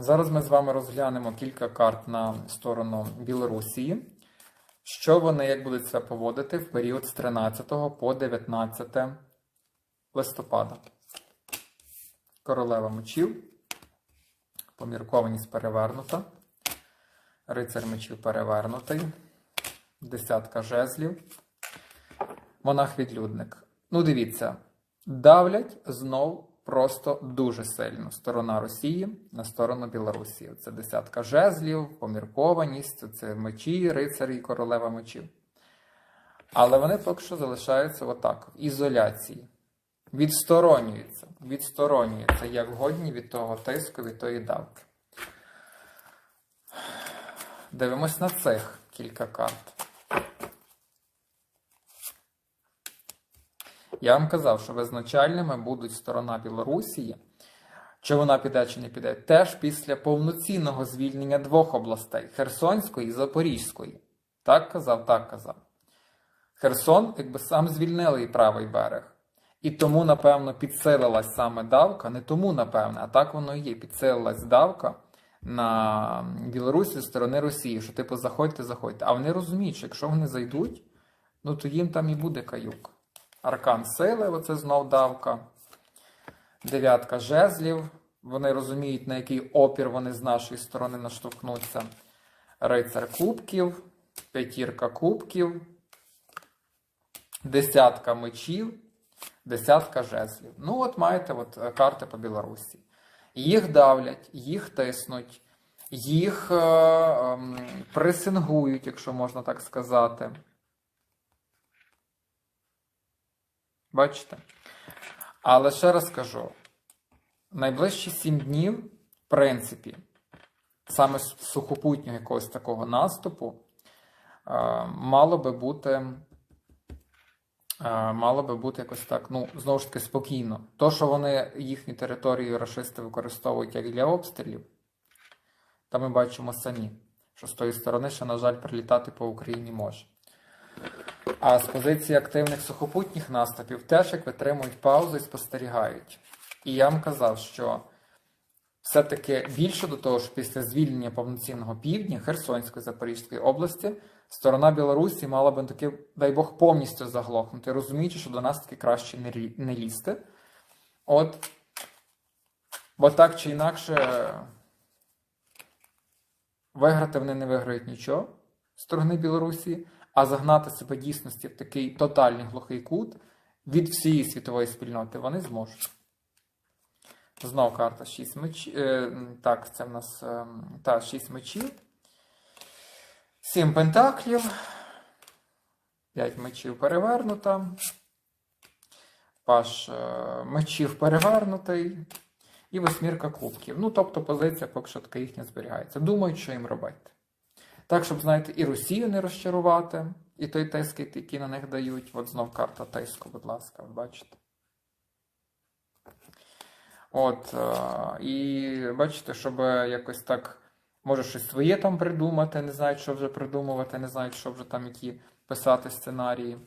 Зараз ми з вами розглянемо кілька карт на сторону Білорусії. Що вони як будуть себе поводити в період з 13 по 19 листопада. Королева мечів. Поміркованість перевернута. Рицар мечів перевернутий. Десятка жезлів. Монах-відлюдник. Ну, дивіться, давлять знов просто дуже сильно. Сторона Росії на сторону Білорусі. Це десятка жезлів, поміркованість, це мечі, рицарі і королева мечів. Але вони поки що залишаються отак, в ізоляції. Відсторонюються, відсторонюються як годні від того тиску, від тої давки. Дивимось на цих кілька карт. Я вам казав, що визначальними будуть сторона Білорусії, чи вона піде, чи не піде, теж після повноцінного звільнення двох областей Херсонської і Запорізької. Так казав, так казав. Херсон, якби сам звільнили і правий берег. І тому, напевно, підсилилась саме давка, не тому, напевне, а так воно і є. Підсилилась давка на Білорусі зі сторони Росії, що типу заходьте, заходьте. А вони розуміють, що якщо вони зайдуть, ну то їм там і буде каюк. Аркан сили, оце знов давка. Дев'ятка жезлів. Вони розуміють, на який опір вони з нашої сторони наштовхнуться. Рицар кубків, п'ятірка кубків, десятка мечів, десятка жезлів. Ну, от маєте от, е, карти по Білорусі. Їх давлять, їх тиснуть, їх е, е, пресингують, якщо можна так сказати. Бачите? Але ще раз кажу: найближчі сім днів, в принципі, саме сухопутнього якогось такого наступу, е, мало би бути. е, Мало би бути якось так, ну, знову ж таки, спокійно. То, що вони їхні території рашисти використовують як для обстрілів, та ми бачимо самі, що з тої сторони ще, на жаль, прилітати по Україні може. А з позиції активних сухопутніх наступів теж як витримують паузу і спостерігають. І я вам казав, що все-таки більше до того, що після звільнення повноцінного півдня Херсонської Запорізької області сторона Білорусі мала би таки, дай Бог, повністю заглохнути, розуміючи, що до нас таки краще не, лізти. От, бо так чи інакше, виграти вони не виграють нічого з сторони Білорусі, а загнати себе дійсності в такий тотальний глухий кут від всієї світової спільноти вони зможуть. Знову карта 6 мечів. Е, так, це в нас е, та, 6 мечів. 7 пентаклів. 5 мечів перевернута. Паш е, мечів перевернутий. І восьмірка кубків. Ну, тобто позиція поки що така їхня зберігається. Думають, що їм робити. Так, щоб, знаєте, і Росію не розчарувати, і той тиск, який на них дають. От знов карта тиску, будь ласка, бачите. От, е, і бачите, щоб якось так, може, щось своє там придумати, не знають, що вже придумувати, не знають, що вже там які писати сценарії.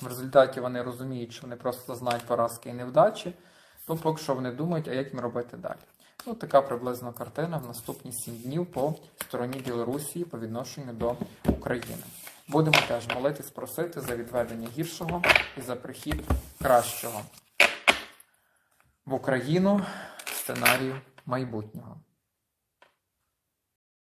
В результаті вони розуміють, що вони просто знають поразки і невдачі. Ну, поки що вони думають, а як їм робити далі. Ну, така приблизно картина в наступні 7 днів по стороні Білорусі по відношенню до України. Будемо теж молитись, просити за відведення гіршого і за прихід кращого в Україну сценарію майбутнього.